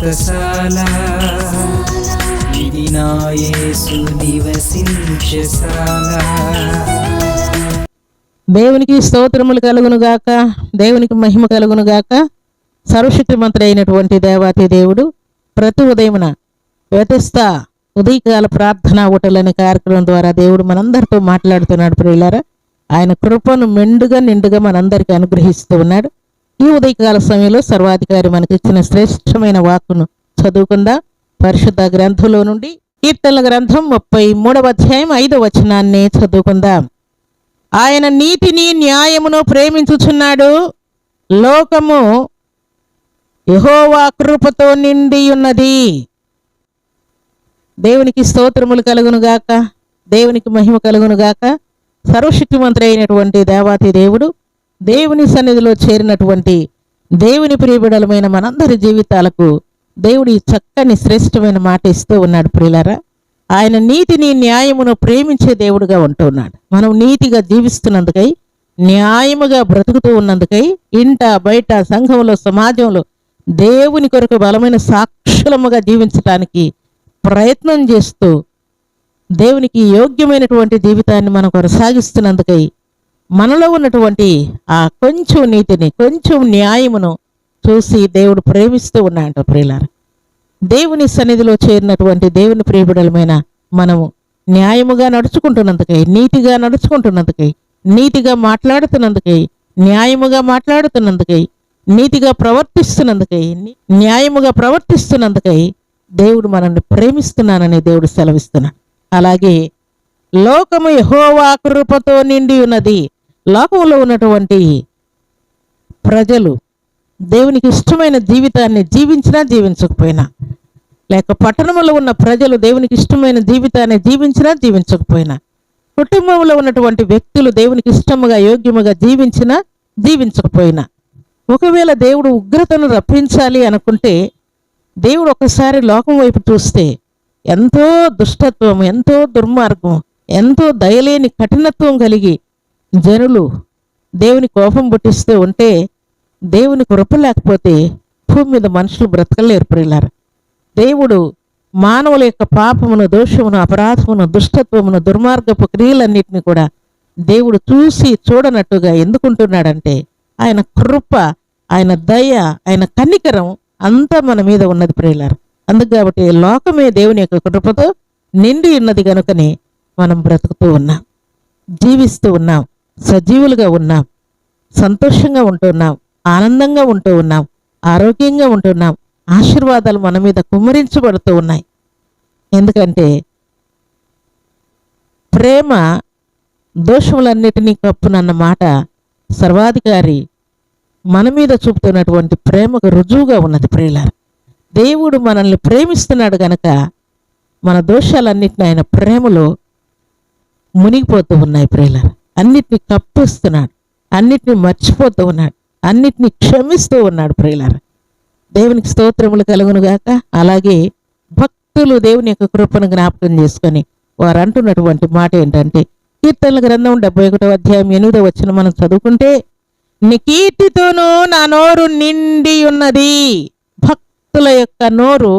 వ్రతశాల ఇది నివసించశాల దేవునికి స్తోత్రములు కలుగును గాక దేవునికి మహిమ కలుగును గాక సర్వశక్తిమంతుడు అయినటువంటి దేవాతి దేవుడు ప్రతి ఉదయమున వ్యతిస్త ఉదయకాల ప్రార్థనా ఊటలనే కార్యక్రమం ద్వారా దేవుడు మనందరితో మాట్లాడుతున్నాడు ప్రియులారా. ఆయన కృపను మెండుగా నిండుగా మనందరికీ అనుగ్రహిస్తూ ఉన్నాడు. ఈ ఉదయకాల సమయంలో సర్వాధికారి మనకు ఇచ్చిన శ్రేష్టమైన వాక్కును చదువుకుందా? పరిశుద్ధ గ్రంథంలో నుండి కీర్తనల గ్రంథం ముప్పై మూడవ అధ్యాయం ఐదవ వచనాన్ని చదువుకుందాం? ఆయన నీతిని న్యాయమును ప్రేమించుచున్నాడు. లోకము యహోవా కృపతో నిండి ఉన్నది దేవునికి స్తోత్రములు కలుగును గాక. దేవునికి మహిమ కలుగును గాక. సర్వశక్తిమంతుడు అయినటువంటి దేవాతి దేవుడు దేవుని సన్నిధిలో చేరినటువంటి దేవుని ప్రియబిడలమైన మనందరి జీవితాలకు దేవుడి చక్కని శ్రేష్టమైన మాట ఇస్తూ ఉన్నాడు ప్రియులారా. ఆయన నీతిని న్యాయమును ప్రేమించే దేవుడుగా ఉంటున్నాడు మనం నీతిగా జీవిస్తున్నందుకై న్యాయముగా బ్రతుకుతూ ఉన్నందుకై ఇంట బయట సంఘంలో సమాజంలో దేవుని కొరకు బలమైన సాక్షులముగా జీవించటానికి ప్రయత్నం చేస్తూ దేవునికి యోగ్యమైనటువంటి జీవితాన్ని మనం కొనసాగిస్తున్నందుకై మనలో ఉన్నటువంటి ఆ కొంచెం నీతిని కొంచెం న్యాయమును చూసి దేవుడు ప్రేమిస్తూ ఉన్నాడు ప్రియులార. దేవుని సన్నిధిలో చేరినటువంటి దేవుని ప్రియబిడలమైన మనము న్యాయముగా నడుచుకుంటున్నందుకై నీతిగా నడుచుకుంటున్నందుకై నీతిగా మాట్లాడుతున్నందుకై న్యాయముగా మాట్లాడుతున్నందుకై నీతిగా ప్రవర్తిస్తున్నందుకై న్యాయముగా ప్రవర్తిస్తున్నందుకై దేవుడు మనల్ని ప్రేమిస్తున్నానని దేవుడు సెలవిస్తున్నాడు. అలాగే లోకము యహోవా కృపతో నిండి ఉన్నది. లోకంలో ఉన్నటువంటి ప్రజలు దేవునికి ఇష్టమైన జీవితాన్ని జీవించినా జీవించకపోయినా లేక పట్టణంలో ఉన్న ప్రజలు దేవునికి ఇష్టమైన జీవితాన్ని జీవించినా జీవించకపోయినా కుటుంబంలో ఉన్నటువంటి వ్యక్తులు దేవునికి ఇష్టముగా యోగ్యముగా జీవించినా జీవించకపోయినా ఒకవేళ దేవుడు ఉగ్రతను రప్పించాలి అనుకుంటే దేవుడు ఒకసారి లోకం వైపు చూస్తే ఎంతో దుష్టత్వం ఎంతో దుర్మార్గం ఎంతో దయలేని కఠినత్వం కలిగి జనులు దేవుని కోపం పుట్టిస్తూ ఉంటే దేవుని కృప లేకపోతే భూమి మీద మనుషులు బ్రతకలేరు ప్రియులారు. దేవుడు మానవుల యొక్క పాపమును దోషమును అపరాధమును దుష్టత్వమును దుర్మార్గపు క్రియలన్నింటినీ కూడా దేవుడు చూసి చూడనట్టుగా ఎందుకుంటున్నాడంటే ఆయన కృప ఆయన దయ ఆయన కన్నికరం అంతా మన మీద ఉన్నది ప్రియులారు. అందుకు కాబట్టి లోకమే దేవుని యొక్క కృపతో నిండి ఉన్నది కనుకనే మనం బ్రతుకుతూ ఉన్నాం జీవిస్తూ ఉన్నాం. సజీవులుగా ఉన్నాం. సంతోషంగా ఉంటున్నాం. ఆనందంగా ఉంటూ ఉన్నాం. ఆరోగ్యంగా ఉంటున్నాం ఆశీర్వాదాలు మన మీద కుమ్మరించబడుతూ ఉన్నాయి. ఎందుకంటే ప్రేమ దోషములన్నిటినీ కప్పునన్న మాట సర్వాధికారి మన మీద చూపుతున్నటువంటి ప్రేమకు రుజువుగా ఉన్నది ప్రియులారు. దేవుడు మనల్ని ప్రేమిస్తున్నాడు గనక మన దోషాలన్నిటిని ఆయన ప్రేమలో మునిగిపోతూ ఉన్నాయి ప్రియులారు. అన్నిటిని కప్పిస్తున్నాడు అన్నిటిని మర్చిపోతూ ఉన్నాడు. అన్నిటిని క్షమిస్తూ ఉన్నాడు ప్రియులార. దేవునికి స్తోత్రములు కలుగును గాక. అలాగే భక్తులు దేవుని యొక్క కృపను జ్ఞాపకం చేసుకొని వారు అంటున్నటువంటి మాట ఏంటంటే కీర్తనల గ్రంథం డెబ్బై ఒకటో అధ్యాయం ఎనిమిదో వచ్చిన మనం చదువుకుంటే నీ కీర్తితోనూ నా నోరు నిండి ఉన్నది. భక్తుల యొక్క నోరు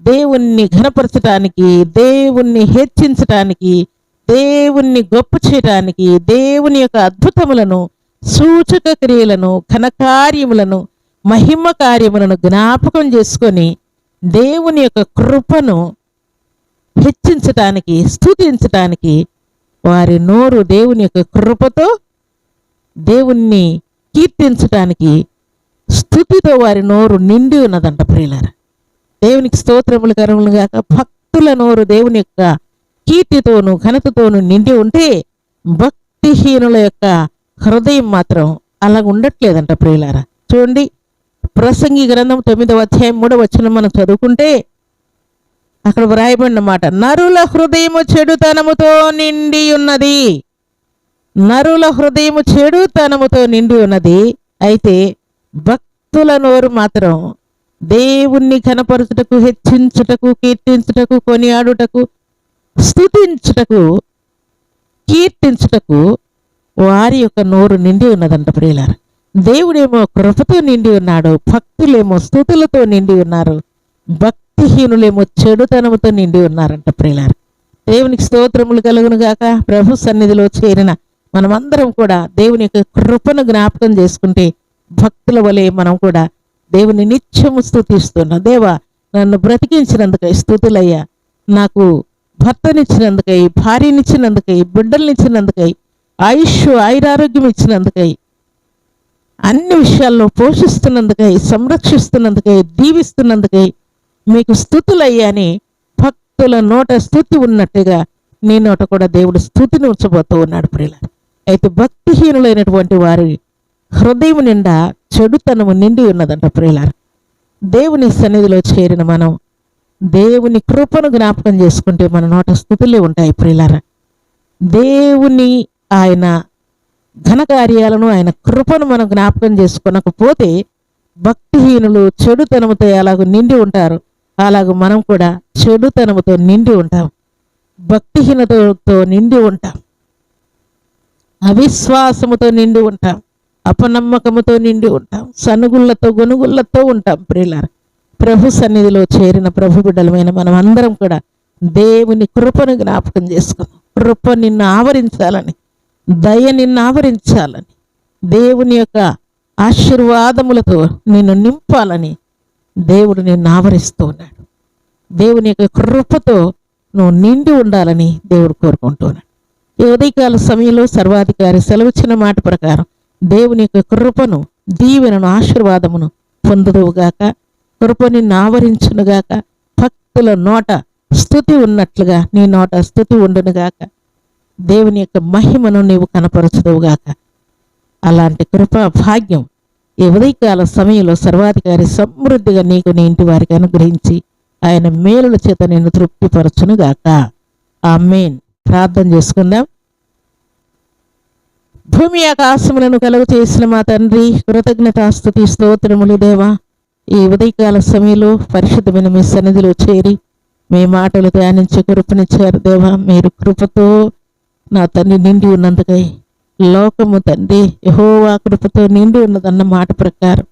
దేవుణ్ణి ఘనపరచటానికి దేవుణ్ణి హెచ్చించటానికి దేవుణ్ణి గొప్ప చేయటానికి దేవుని యొక్క అద్భుతములను సూచక క్రియలను ఘనకార్యములను మహిమ కార్యములను జ్ఞాపకం చేసుకొని దేవుని యొక్క కృపను హెచ్చించటానికి స్థుతించటానికి వారి నోరు దేవుని యొక్క కృపతో దేవుణ్ణి కీర్తించటానికి స్థుతితో వారి నోరు నిండి ఉన్నదంట ప్రియులారా. దేవునికి స్తోత్రములు కరములు గాక భక్తుల నోరు దేవుని యొక్క కీర్తితోను ఘనతతోను నిండి ఉంటే భక్తిహీనుల యొక్క హృదయం మాత్రం అలా ఉండట్లేదంట ప్రియులారా. చూడండి ప్రసంగి గ్రంథం తొమ్మిదవ అధ్యాయం మూడవ వచ్చిన మనం చదువుకుంటే అక్కడ వ్రాయబడిన మాట నరుల హృదయము చెడుతనముతో నిండి ఉన్నది. నరుల హృదయము చెడుతనముతో నిండి ఉన్నది. అయితే భక్తుల నోరు మాత్రం దేవుణ్ణి కనపరచుటకు హెచ్చించుటకు కీర్తించుటకు కొనియాడుటకు స్తుతించుటకు కీర్తించుటకు వారి యొక్క నోరు నిండి ఉన్నదంట ప్రియులారు. దేవుడేమో కృపతో నిండి ఉన్నాడు భక్తులేమో స్థుతులతో నిండి ఉన్నారు భక్తిహీనులేమో చెడుతనముతో నిండి ఉన్నారంట ప్రియులారు. దేవునికి స్తోత్రములు కలుగును గాక ప్రభు సన్నిధిలో చేరిన మనమందరం కూడా దేవుని యొక్క కృపను జ్ఞాపకం చేసుకుంటే భక్తుల వలె మనం కూడా దేవుని నిత్యము స్థుతిస్తున్నాం దేవా నన్ను బ్రతికించినందుకై స్థుతులయ్యా నాకు భర్తనిచ్చినందుకై భార్యనిచ్చినందుకై బిడ్డలనిచ్చినందుకై ఆయుష్ ఆయురారోగ్యం ఇచ్చినందుకై అన్ని విషయాల్లో పోషిస్తున్నందుకై సంరక్షిస్తున్నందుకై దీవిస్తున్నందుకై మీకు స్థుతులయ్యాని భక్తుల నోట స్థుతి ఉన్నట్టుగా నీ నోట కూడా దేవుడు స్థుతిని ఉంచబోతూ ఉన్నాడు ప్రియుల అయితే భక్తిహీనులైనటువంటి వారి హృదయం నిండా చెడుతనము నిండి ఉన్నదంట ప్రియులారు. దేవుని సన్నిధిలో చేరిన మనం దేవుని కృపను జ్ఞాపకం చేసుకుంటే మన నోట స్థుతులే ఉంటాయి ప్రియులారా. దేవుని ఆయన ఘనకార్యాలను ఆయన కృపను మనం జ్ఞాపకం చేసుకోనకపోతే భక్తిహీనులు చెడుతనముతో అలాగ నిండి ఉంటారు. అలాగ మనం కూడా చెడుతనముతో నిండి ఉంటాం భక్తిహీనతతో నిండి ఉంటాం అవిశ్వాసముతో నిండి ఉంటాం అపనమ్మకముతో నిండి ఉంటాం సనుగుళ్ళతో గొనుగుళ్ళతో ఉంటాం ప్రియులారా. ప్రభు సన్నిధిలో చేరిన ప్రభు బిడ్డలమైన మనం అందరం కూడా దేవుని కృపను జ్ఞాపకం చేసుకుందాం. కృప నిన్ను ఆవరించాలని దయ నిన్ను ఆవరించాలని దేవుని యొక్క ఆశీర్వాదములతో నిన్ను నింపాలని దేవుడు నిన్ను ఆవరిస్తూ ఉన్నాడు. దేవుని యొక్క కృపతో నువ్వు నిండి ఉండాలని దేవుడు కోరుకుంటున్నాడు. ఈ ఉదయకాల సమయంలో సర్వాధికారి సెలవిచ్చిన మాట ప్రకారం దేవుని యొక్క కృపను దీవెనను ఆశీర్వాదమును పొందుదువుగాక కృప నిన్ను ఆవరించునుగాక భక్తుల నోట స్థుతి ఉన్నట్లుగా నీ నోట స్థుతి ఉండునుగాక దేవుని యొక్క మహిమను నీవు కనపరచుదువుగాక అలాంటి కృపా భాగ్యం ఈ ఉదయకాల సమయంలో సర్వాధికారి సమృద్ధిగా నీకు నీ ఇంటి వారికి అనుగ్రహించి ఆయన మేలుల చేత నిన్ను తృప్తిపరచునుగాక ఆమెన్. ప్రార్థన చేసుకుందాం. భూమి ఆకాశములను కలుగు చేసిన మా తండ్రి కృతజ్ఞతాస్తుతి స్తోత్రములు దేవా. ఈ ఉదయకాల సమయంలో పరిశుద్ధమైన మీ సన్నిధిలో చేరి మీ మాటలు ధ్యానించి కృపనిచ్చారు దేవా. మీరు కృపతో నా తండ్రి నిండి ఉన్నందుకై లోకము తండ్రి యహోవా కృపతో నిండి ఉన్నదన్న మాట ప్రకారం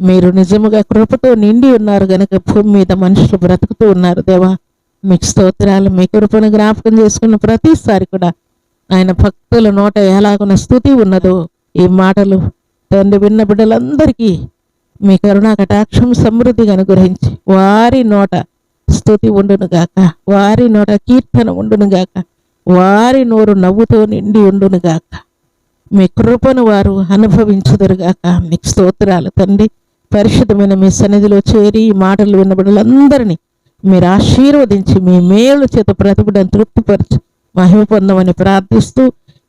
మీరు నిజముగా కృపతో నిండి ఉన్నారు గనక భూమి మీద మనుషులు బ్రతుకుతూ ఉన్నారు దేవా. మీకు స్తోత్రాలు మీ కృపను జ్ఞాపకం చేసుకున్న ప్రతిసారి కూడా ఆయన భక్తుల నోట ఎలాగున్న స్థుతి ఉన్నదో ఈ మాటలు తండ్రి విన్న బిడ్డలందరికీ మీ కరుణా కటాక్షం సమృద్ధిగా అనుగ్రహించి వారి నోట స్థుతి ఉండునుగాక వారి నోట కీర్తన ఉండునుగాక వారి నోరు నవ్వుతో నిండి ఉండునుగాక మీ కృపను వారు అనుభవించుదరుగాక మీకు స్తోత్రాలు తండ్రి. పరిశుద్ధమైన మీ సన్నిధిలో చేరి ఈ మాటలు విన్నబడులందరినీ మీరు ఆశీర్వదించి మీ మేలు చేత ప్రతిబిడను తృప్తిపరచి మహిమ పొందమని ప్రార్థిస్తూ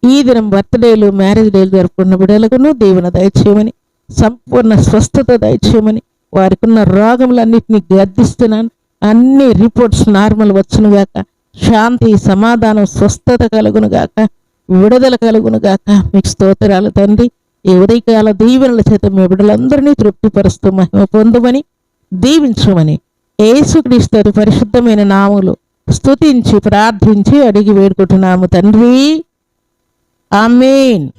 ఈ దినం బర్త్డేలు మ్యారేజ్ డేలు జరుపుకున్న బిడ్డలకును దీవెన దయచేయమని సంపూర్ణ స్వస్థత దయచేయమని వారికి ఉన్న రోగములన్నింటినీ గర్దిస్తున్నాను. అన్ని రిపోర్ట్స్ నార్మల్ వచ్చునుగాక శాంతి సమాధానం స్వస్థత కలుగునుగాక విడుదల కలుగునుగాక మీకు స్తోత్రాలు తండ్రి. ఈ ఉదయకాల దీవెనల చేత మీ బిడ్డలందరినీ తృప్తిపరుస్తూ మహిమ పొందమని దీవించమని ఏసుక్రీస్తు పరిశుద్ధమైన నాములు స్తుతించి ప్రార్థించి అడిగి వేడుకుంటున్నాము తండ్రి. ఆమెన్.